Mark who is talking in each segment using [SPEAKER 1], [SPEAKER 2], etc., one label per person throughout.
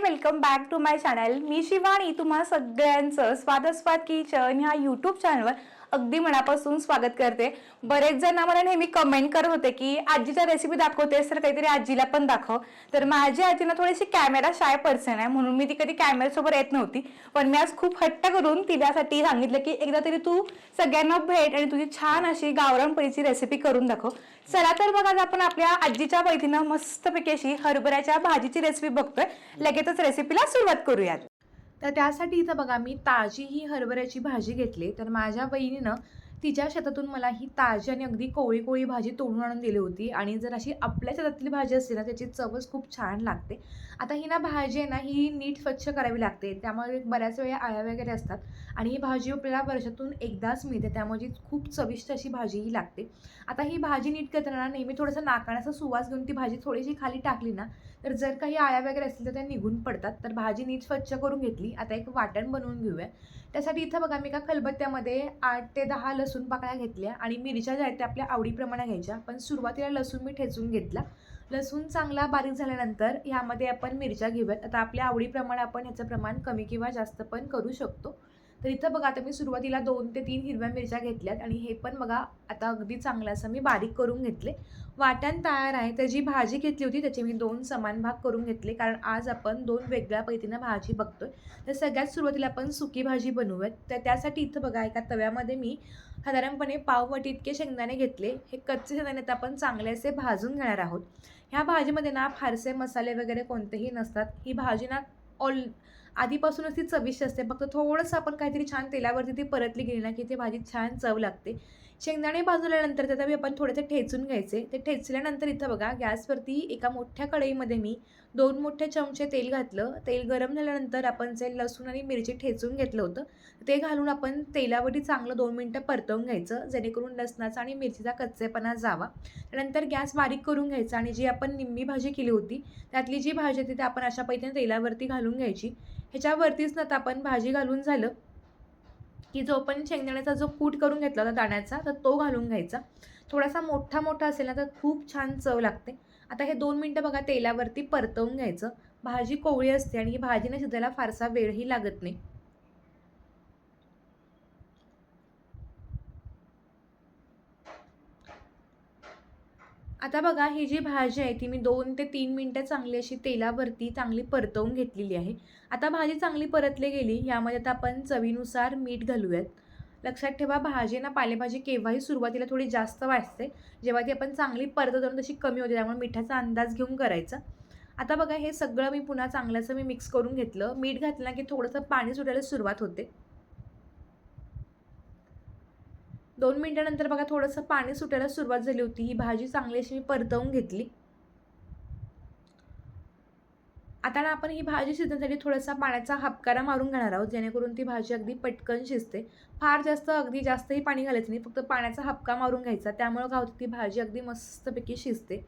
[SPEAKER 1] Welcome back to my channel मी शिवानी. तुम्हा सगळ्यांचं स्वादस्वाद kitchen ह्या यूट्यूब चॅनलवर अगदी मनापासून स्वागत करते. बरेच जण मला नेहमी कमेंट करत होते की आजीच्या रेसिपी दाखवतेस तर काहीतरी आजीला पण दाखव. तर माझी आजी ना थोडीशी कॅमेरा शाय पर्सन आहे म्हणून मी ती कधी कॅमेऱ्यासोबत येत नव्हती. पण मी आज खूप हट्ट करून तिच्यासाठी सांगितलं की एकदा तरी तू सगळ्यांना भेट आणि तुझी छान अशी गावरानपळीची रेसिपी करून दाखव. चला तर बघा आज आपण आपल्या आजीच्या पैठीनं मस्तपैकी अशी हरभऱ्याच्या भाजीची रेसिपी बघतोय. लगेचच रेसिपीला सुरुवात करूयात.
[SPEAKER 2] तर त्यासाठी इथं बघा मी ताजी ही हरभऱ्याची भाजी घेतली. तर माझ्या बहिणीनं तिच्या शेतातून मला ही ताजी आणि अगदी कोळी कोळी भाजी तोडून आणून दिली होती. आणि जर अशी आपल्या शेतातली भाजी असते ना त्याची चवच खूप छान लागते. आता ही ना भाजी आहे ना ही नीट स्वच्छ करावी लागते. त्यामुळे बऱ्याच वेळा आळ्या वगैरे असतात. आणि ही भाजी आपल्याला वर्षातून एकदाच मिळते. त्यामुळे खूप चविष्ट अशी भाजी ही लागते. आता ही भाजी नीट करताना नेहमी थोडंसं नाकाण्याचा सुवास घेऊन ती भाजी थोडीशी खाली टाकली ना तर जर काही आळ्या वगैरे असतील तर त्या निघून पडतात. तर भाजी नीट स्वच्छ करून घेतली. आता एक वाटण बनवून घेऊया. त्यासाठी इथं बघा मी का खलबत्त्यामध्ये आठ ते दहा लसूण पाकळ्या घेतल्या आणि मिरच्या ज्या आहेत त्या आपल्या आवडीप्रमाणे घ्यायच्या. पण सुरुवातीला लसूण मी ठेचून घेतला. लसूण चांगला बारीक झाल्यानंतर ह्यामध्ये आपण मिरच्या घेऊयात. आता आपल्या आवडीप्रमाणे आपण ह्याचं प्रमाण कमी किंवा जास्त पण करू शकतो. तर इथं बघा आता मी सुरुवातीला दोन ते तीन हिरव्या मिरच्या घेतल्यात आणि हे पण बघा आता अगदी चांगलं असं मी बारीक करून घेतले. वाटण तयार आहे. तर जी भाजी घेतली होती त्याचे मी दोन समान भाग करून घेतले. कारण आज आपण दोन वेगळ्या पद्धतीनं भाजी बघतोय. तर सगळ्यात सुरुवातीला आपण सुकी भाजी बनवूयात. तर त्यासाठी इथं बघा एका तव्यामध्ये मी साधारणपणे पाववट इतके शेंगदाणे घेतले. हे कच्चे शेंगदाणे तर आपण चांगले असे भाजून घेणार आहोत. ह्या भाजीमध्ये ना फारसे मसाले वगैरे कोणतेही नसतात. ही भाजी ना ऑल आधीपासूनच ती चविष्ट असते. फक्त थोडंसं आपण काहीतरी छान तेलावरती ती परतली गेली ना की ते भाजी छान चव लागते. शेंगदाणे भाजल्यानंतर त्याचा मी आपण थोडेसे ठेचून घ्यायचे. ते ठेचल्यानंतर इथं बघा गॅसवरती एका मोठ्या कढईमध्ये मी दोन मोठे चमचे तेल घातलं. तेल गरम झाल्यानंतर आपण जे लसूण आणि मिरची ठेचून घेतलं होतं ते घालून आपण तेलावरती चांगलं दोन मिनटं परतवून घ्यायचं. जेणेकरून लसणाचा आणि मिरचीचा कच्चेपणा जावा. त्यानंतर गॅस बारीक करून घ्यायचा आणि जी आपण निम्मी भाजी केली होती त्यातली जी भाजी होती ती आपण अशा पद्धतीने तेलावरती घालून घ्यायची. ह्याच्यावरतीच ना आपण भाजी घालून झालं. की जो आपण शेंगदाण्याचा जो कूट करून घेतला होता दाण्याचा तर तो घालून घ्यायचा. थोडासा मोठा मोठा असेल ना तर खूप छान चव लागते. आता हे दोन मिनटं बघा तेलावरती परतवून घ्यायचं. भाजी कोवळी असते आणि ही भाजीने शिजायला फारसा वेळही लागत नाही. आता बघा ही जी भाजी आहे ती मी दोन ते तीन मिनटं चांगली अशी तेलावरती चांगली परतवून घेतलेली आहे. आता भाजी चांगली परतली गेली यामध्ये आता आपण चवीनुसार मीठ घालूयात. लक्षात ठेवा भाजी ना पालेभाजी केव्हाही सुरुवातीला थोडी जास्त वाटते जेव्हा ती आपण चांगली परतवतो तशी कमी होते त्यामुळे मिठाचा अंदाज घेऊन करायचा. आता बघा हे सगळं मी पुन्हा चांगल्याचं मी मिक्स करून घेतलं. मीठ घातलं की थोडंसं पाणी सुटायला सुरुवात होते. दोन मिनटानंतर बघा थोडंसं पाणी सुटायला सुरुवात झाली होती. ही भाजी चांगली अशी मी परतवून घेतली. आता ना आपण ही भाजी शिजण्यासाठी थोडासा पाण्याचा हापकारा मारून घेणार आहोत जेणेकरून ती भाजी अगदी पटकन शिजते. फार जास्त अगदी जास्तही पाणी घालायचं नाही फक्त पाण्याचा हापका मारून घ्यायचा. त्यामुळं काय होतं ती भाजी अगदी मस्तपैकी शिजते.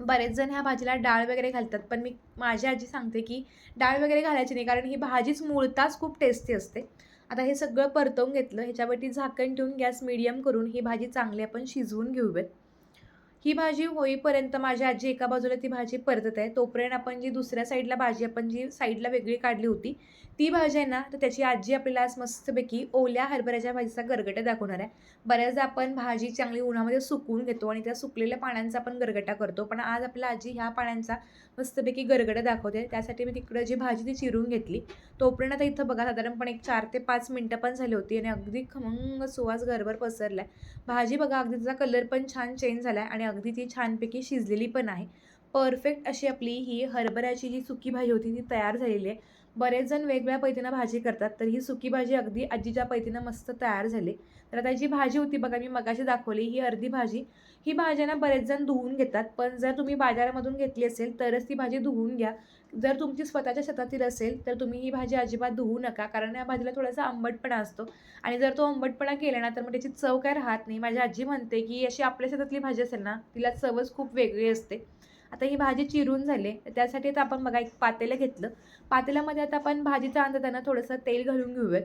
[SPEAKER 2] बरेच जण ह्या भाजीला डाळ वगैरे घालतात पण मी माझी आजी सांगते की डाळ वगैरे घालायची नाही कारण ही भाजीच मुळताच खूप टेस्टी असते. आता हे सगळं परतवून घेतलं ह्याच्यावरती झाकण ठेवून गॅस मिडियम करून ही भाजी चांगली आपण शिजवून घेऊयात. ही भाजी होईपर्यंत माझी आजी एका बाजूला ती भाजी परतत आहे. तोपर्यंत आपण जी दुसऱ्या साईडला भाजी आपण जी साईडला वेगळी काढली होती ती भाजी आहे ना तर त्याची आजी आपल्याला आज मस्तपैकी ओल्या हरभऱ्याच्या भाजीचा गरगटा दाखवणार आहे. बऱ्याचदा आपण भाजी चांगली उन्हामध्ये सुकवून घेतो आणि त्या सुकलेल्या पाण्यांचा आपण गरगटा करतो पण आज आपल्या आजी ह्या पाण्यांचा मस्तपैकी गरगटा दाखवते. त्यासाठी मी तिकडं जी भाजी ती चिरून घेतली. तोपर्यंत आता इथं बघा साधारणपणे एक चार ते पाच मिनटं पण झाली होती आणि अगदी खमंग सुवास घरभर पसरला आहे भाजी बघा अगदी तिचा कलर पण छान चेंज झाला आहे आणि अगदी ती छानपैकी शिजलेली पण आहे. परफेक्ट अशी आपली ही हरभऱ्याची जी सुकी भाजी होती ती तयार झालेली आहे. बरेच जण वेगवेगळ्या पद्धतीनं भाजी करतात तर ही सुकी भाजी अगदी आजीच्या पद्धतीनं मस्त तयार झाली. तर आता जी भाजी होती बघा मी मगाशी दाखवली ही अर्धी भाजी. ही भाजी ना बरेच जण धुवून घेतात पण जर तुम्ही बाजारामधून घेतली असेल तरच ती भाजी धुवून घ्या. जर तुमची स्वतःच्या शेतातील असेल तर तुम्ही ही भाजी अजिबात धुवू नका कारण या भाजीला थोडासा आंबटपणा असतो. आणि जर तो आंबटपणा केला ना तर मग त्याची चव काय राहत नाही. माझी आजी म्हणते की अशी आपल्या शेतातली भाजी असेल ना तिला चवच खूप वेगळी असते. आता ही भाजी चिरून झाली. तर त्यासाठी आता आपण बघा एक पातेलं घेतलं. पातेल्यामध्ये आता आपण भाजीचं आणताना थोडंसं तेल घालून घेऊयात.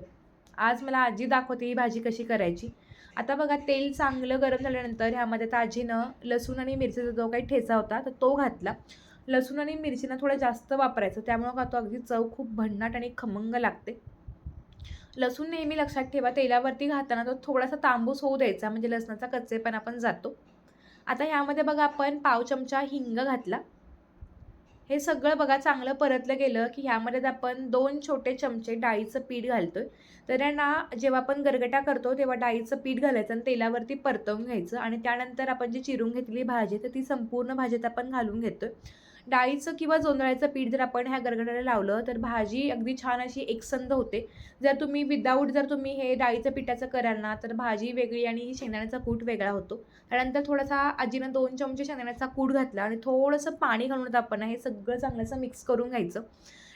[SPEAKER 2] आज मला आजी दाखवते ही भाजी कशी करायची. आता बघा तेल चांगलं गरम झाल्यानंतर ह्यामध्ये आता आजीनं लसूण आणि मिरचीचा जो काही ठेचा होता तर तो घातला. लसूण आणि मिरचीनं थोडं जास्त वापरायचं. त्यामुळं का तो अगदी चव खूप भन्नाट आणि खमंग लागते. लसूण नेहमी लक्षात ठेवा तेलावरती घालताना तो थोडासा तांबूस होऊ द्यायचा. म्हणजे लसणाचा कच्चेपणा पण जातो. आता ह्यामध्ये बघा आपण पाव चमचा हिंग घातला. हे सगळं बघा चांगलं परतलं गेलं की ह्यामध्ये आपण दोन छोटे चमचे डाळीचं पीठ घालतोय. तर यांना जेव्हा आपण गरगटा करतो तेव्हा डाळीचं पीठ घालायचं आणि तेलावरती परतवून घ्यायचं आणि त्यानंतर आपण जी चिरून घेतलेली भाजी तर ती संपूर्ण भाजीत आपण घालून घेतो आहे डाळीचं किंवा जोंधळ्याचं पीठ जर आपण ह्या गरगड्याला लावलं तर भाजी अगदी छान अशी एकसंध होते. जर तुम्ही विदाऊट जर तुम्ही हे डाळीचं पिठाचं कराल ना तर भाजी वेगळी आणि शेंगदाण्याचा कूट वेगळा होतो. त्यानंतर थोडासा आजीनं दोन चमचे शेंगदाण्याचा कूट घातला आणि थोडंसं पाणी घालून आपण हे सगळं चांगलंसं मिक्स करून घ्यायचं.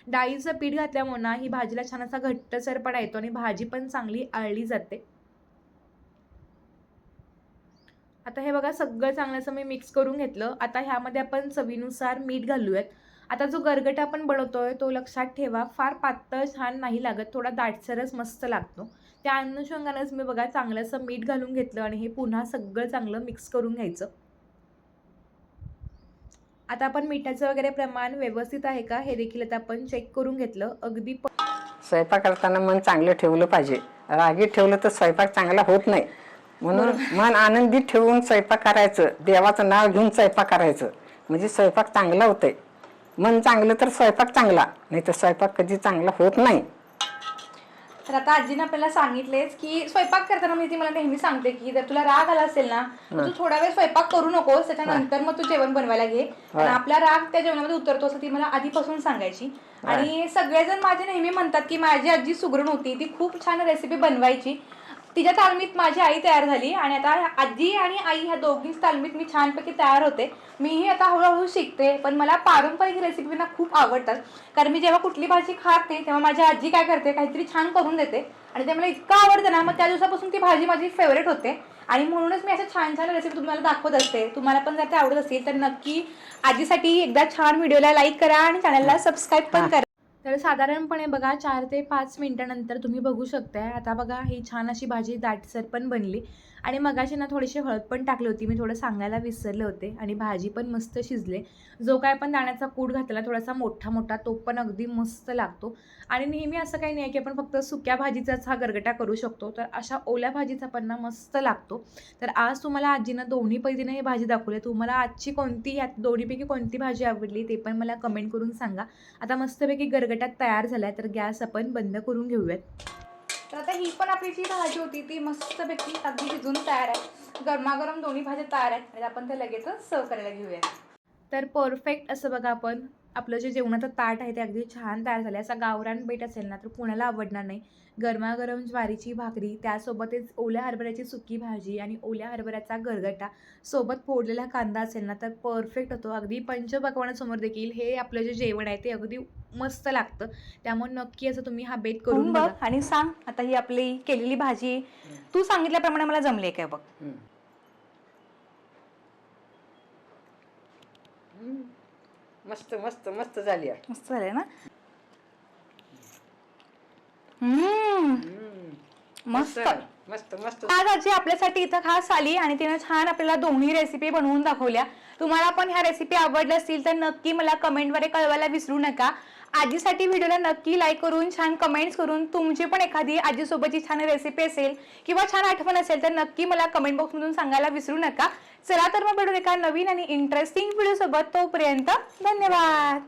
[SPEAKER 2] डाळीचं पीठ घातल्यामुळे ना ही भाजीला छान असा घट्टसरपणा येतो आणि भाजी पण चांगली आळली जाते. आता हे बघा सगळं चांगलं असं मी मिक्स करून घेतलं. आता ह्यामध्ये आपण चवीनुसार मीठ घालूयात. आता जो गरगटा आपण बनवतोय तो लक्षात ठेवा फार पातळ छान नाही लागत थोडा दाटसरच मस्त लागतो. त्या अनुषंगानंच मी बघा चांगलं असं मीठ घालून घेतलं आणि हे पुन्हा सगळं चांगलं मिक्स करून घ्यायचं. आता आपण मिठाचं वगैरे प्रमाण व्यवस्थित आहे का हे देखील आता आपण चेक करून घेतलं. अगदी
[SPEAKER 3] स्वयंपाक करताना मन चांगलं ठेवलं पाहिजे. रागीत ठेवलं तर स्वयंपाक चांगला होत नाही. म्हणून मन आनंदित ठेवून स्वयंपाक करायचं. देवाचं नाव घेऊन स्वयंपाक करायचं. म्हणजे स्वयंपाक चांगला होतंय. मन चांगलं तर स्वयंपाक चांगला. नाही तर स्वयंपाक कधी चांगला होत नाही.
[SPEAKER 1] तर आता आजीने आपल्याला सांगितलेच की स्वयंपाक करताना मी ती मला नेहमी सांगते की जर तुला राग आला असेल ना तर तू थोडा वेळ स्वयंपाक करू नकोस. त्याच्यानंतर मग तू जेवण बनवायला घे. आणि आपला राग त्या जेवणामध्ये उतरतो असं ती मला आधीपासून सांगायची. आणि सगळेजण माझे नेहमी म्हणतात की माझी आजी सुगरण होती. ती खूप छान रेसिपी बनवायची. तिच्या तालमीत माझी आई तयार झाली आणि आता आजी आणि आई ह्या दोघीच तालमीत मी छानपैकी तयार होते. मीही आता हळूहळू शिकते पण मला पारंपरिक रेसिपी ना खूप आवडतात. कारण मी जेव्हा कुठली भाजी खाते तेव्हा माझी आजी काय करते काहीतरी छान करून देते. आणि ते मला इतकं आवडतं ना मग त्या दिवसापासून ती भाजी माझी फेवरेट होते. आणि म्हणूनच मी असं छान छान रेसिपी तुम्हाला दाखवत असते. तुम्हाला पण जर ते आवडत असेल तर नक्की आजीसाठी एकदा छान व्हिडिओला लाईक करा आणि चॅनलला सबस्क्राईब पण करा.
[SPEAKER 2] तर साधारणपणे बघा चार ते पाच मिनटानंतर तुम्ही बघू शकताय. आता बघा ही छान अशी भाजी दाटसर पण बनली. आणि मगाशी ना थोडीशी हळद पण टाकली होती. मी थोडं सांगायला विसरले होते. आणि भाजी पण मस्त शिजले. जो काय पण दाण्याचा कूट घातला थोडासा मोठा मोठा तो पण अगदी मस्त लागतो. आणि नेहमी असं काही नाही की आपण फक्त सुक्या भाजीचाच हा गरगटा करू शकतो. तर अशा ओल्या भाजीचा पण ना मस्त लागतो. तर आज तुम्हाला आजीनं दोन्ही पैदीनं ही भाजी दाखवली. तुम्हाला आजची कोणती यात दोन्हीपैकी कोणती भाजी आवडली ते पण मला कमेंट करून सांगा. आता मस्तपैकी गटात तयार झाला तर गॅस आपण बंद करून घेऊयात.
[SPEAKER 1] तर आता ही पण आपली जी भाजी होती ती मस्तपैकी अगदी शिजून तयार आहे. गरमागरम दोन्ही भाज्या तयार आहेत. आणि आपण ते लगेचच सर्व करायला घेऊयात.
[SPEAKER 2] तर परफेक्ट असं बघा आपण. आपलं जे जेवणाचं ताट आहे ते अगदी छान तयार झालं असं गावरान बेट असेल ना तर कुणाला आवडणार नाही. गरमागरम ज्वारीची भाकरी त्यासोबतच ओल्या हरभऱ्याची सुकी भाजी आणि ओल्या हरभऱ्याचा गरगटा सोबत फोडलेला कांदा असेल ना तर परफेक्ट होतो. अगदी पंचपक्वानासमोर देखील हे आपलं जे जेवण आहे ते अगदी मस्त लागतं. त्यामुळे नक्की असं तुम्ही हा बेट करून
[SPEAKER 1] बघा आणि सांग आता ही आपली केलेली भाजी तू सांगितल्याप्रमाणे मला जमले काय बघ.
[SPEAKER 3] मस्त मस्त मस्त झाली आहे.
[SPEAKER 1] मस्त झालंय ना? हम्म. मस्त.
[SPEAKER 3] मस्त मस्त
[SPEAKER 1] आज आजी आपल्यासाठी इथं खास आली आणि तिने छान आपल्याला दोन्ही रेसिपी बनवून दाखवल्या. तुम्हाला पण ह्या रेसिपी आवडल्या असतील तर नक्की मला कमेंटद्वारे कळवायला विसरू नका. आजीसाठी व्हिडिओला नक्की लाईक करून छान कमेंट्स करून तुमची पण एखादी आजीसोबतची छान रेसिपी असेल किंवा छान आठवण असेल तर नक्की मला कमेंट बॉक्समधून सांगायला विसरू नका. चला तर मग भेटू एका नवीन आणि इंटरेस्टिंग व्हिडिओसोबत तोपर्यंत तोपर्यंत धन्यवाद.